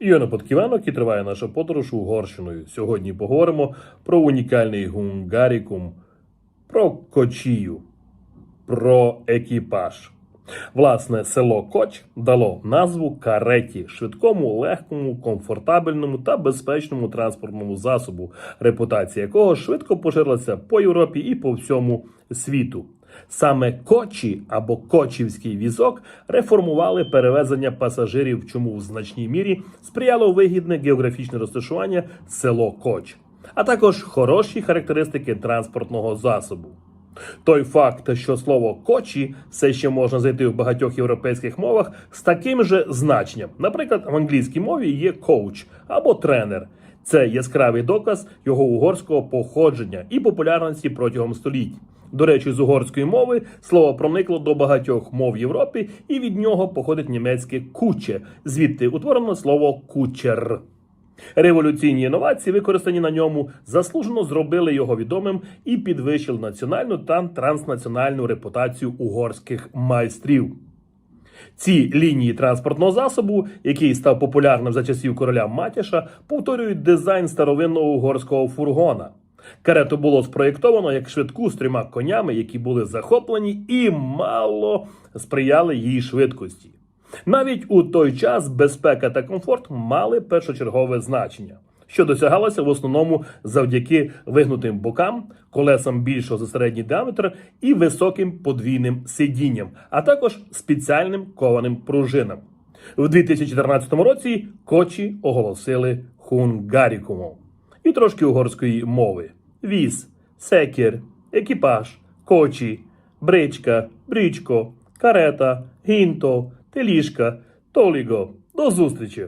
Йона Подківанок і триває наша подорож Угорщиною. Сьогодні поговоримо про унікальний гунгарікум, про кочію, про екіпаж. Власне, село Коч дало назву кареті швидкому, легкому, комфортабельному та безпечному транспортному засобу, репутація якого швидко поширилася по Європі і по всьому світу. Саме кочі або кочівський візок реформували перевезення пасажирів, чому в значній мірі сприяло вигідне географічне розташування село Коч, а також хороші характеристики транспортного засобу. Той факт, що слово кочі все ще можна знайти в багатьох європейських мовах з таким же значенням. Наприклад, в англійській мові є коуч або тренер. Це яскравий доказ його угорського походження і популярності протягом століть. До речі, з угорської мови слово проникло до багатьох мов Європи, і від нього походить німецьке куче, звідти утворено слово кучер. Революційні інновації, використані на ньому, заслужено зробили його відомим і підвищили національну та транснаціональну репутацію угорських майстрів. Ці лінії транспортного засобу, який став популярним за часів короля Матяша, повторюють дизайн старовинного угорського фургона. Карету було спроєктовано як швидку з трьома конями, які були захоплені і мало сприяли її швидкості. Навіть у той час безпека та комфорт мали першочергове значення, що досягалося в основному завдяки вигнутим бокам, колесам більшого за середній діаметр і високим подвійним сидінням, а також спеціальним кованим пружинам. В 2014 році Кочі оголосили хунгарікумом і трошки угорської мови: віз, секір, екіпаж, кочі, бричка, брічко, карета, гінто, теліжка, толіго. До зустрічі!